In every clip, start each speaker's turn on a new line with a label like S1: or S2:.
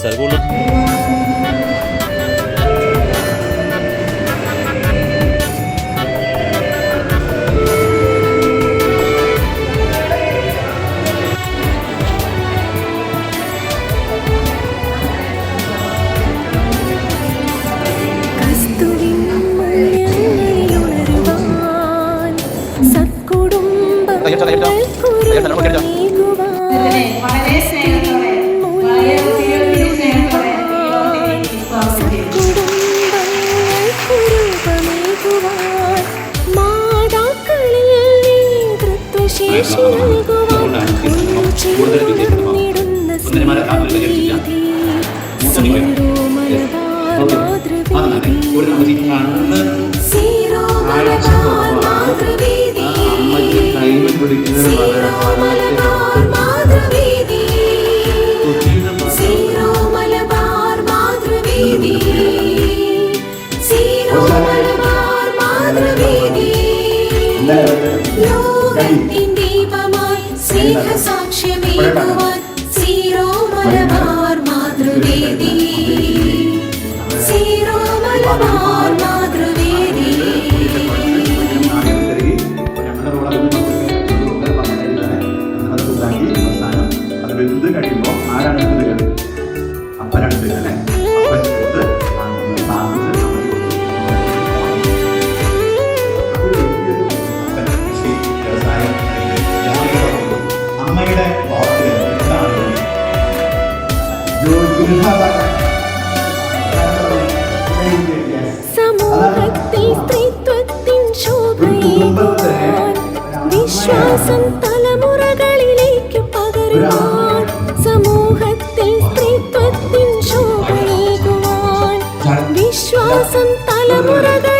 S1: seguro. Ayo, ayo, ayo, ayo, ayo, ayo,
S2: ayo, ayo, നേതൃത്വശേഷി നൽകുവാൻ സീറോ മലബാർ മാതൃവീഥി സീറോ മലബാർ മാതൃവീഥി ലോകത്തിൻ ദീപമായി സ്നേഹസാക്ഷ്യമേകുവാൻ സീറോ മലബാർ മാതൃവേദി സീറോ മലബാർ
S3: എടുത്തത് അല്ലേ
S2: സമൂഹത്തിൽ സ്ത്രീത്വത്തിൻ ശോഭയേകുവാൻ വിശ്വാസം തലമുറകളിലേക്ക് പകരുവാൻ സമൂഹത്തിൽ സ്ത്രീത്വത്തിൻ ശോഭയേകുവാൻ വിശ്വാസം തലമുറകളിലേക്ക്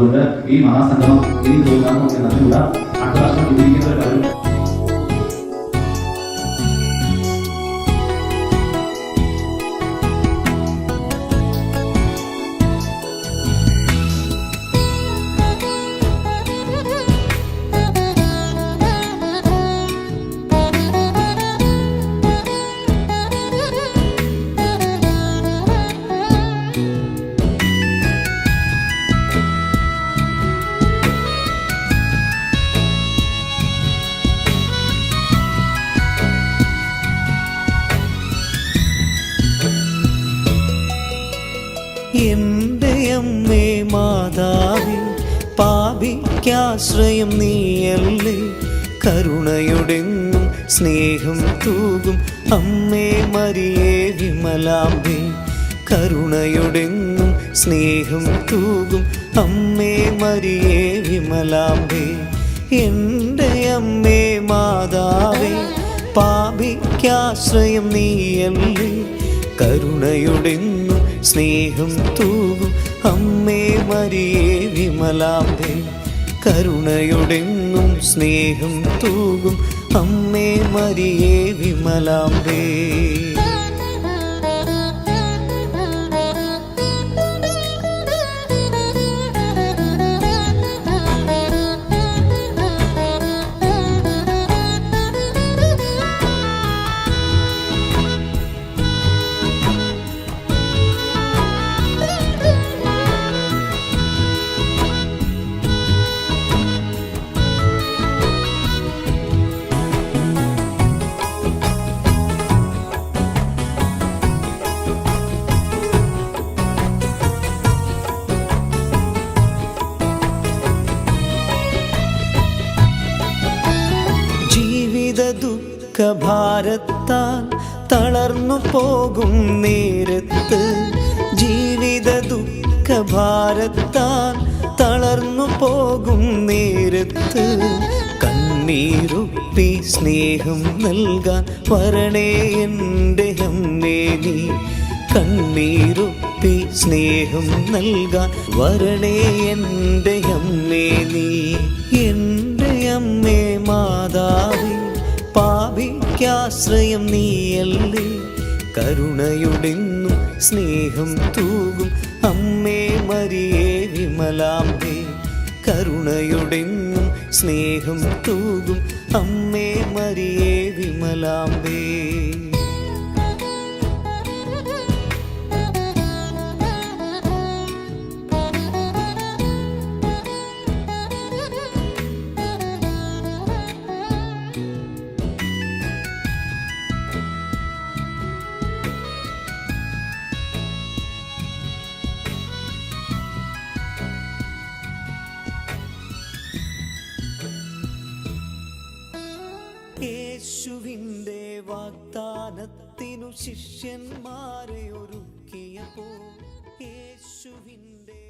S3: അതുകൊണ്ട് ഈ
S4: മഹാസംഗമം ഈ എന്ന് അറിഞ്ഞുകൂടാ അടുത്ത വർഷം വിജയിക്കുന്ന
S5: പാപിക്കാശ്രയം നീയല്ലേ. കരുണയുടെന്നും സ്നേഹം തൂകും. അമ്മേ മരിയേ വിമലാംബേ. കരുണയുടെന്നും സ്നേഹം തൂകും. അമ്മേ മരിയേ വിമലാംബേ. എന്റെ അമ്മേ മാതാവേ പാപിക്കാശ്രയം നീയല്ലേ. കരുണയുടെന്നും സ്നേഹം തൂകും. അമ്മേ മരിയേ വിമലാംബേ. കരുണയുടെന്നും സ്നേഹം തൂകും. അമ്മേ മരിയേ വിമലാംബേ. ഭാരത്താൽ തളർന്നു പോകും നേരത്ത്. ജീവിത ദുഃഖ ഭാരത്താൽ തളർന്നു പോകും നേരത്ത്. കണ്ണീരുപ്പി സ്നേഹം നൽകാൻ വരണേ എന്റെ അമ്മേനി കണ്ണീരുപ്പി സ്നേഹം നൽകാൻ വരണേ എന്റെ അമ്മേനി എന്റെ അമ്മേ മാതാവേ പാപിക്കാശ്രയം നീയല്ലേ? കരുണയുടെന്നും സ്നേഹം തൂകും. അമ്മേ മരിയേ വിമലാംബേ കരുണയുടെന്നും സ്നേഹം തൂകും. അമ്മേ മരിയേ വിമലാംബേ. ശിഷ്യന്മാരെ ഒരുക്കിയപ്പോൾ യേശുവിന്റെ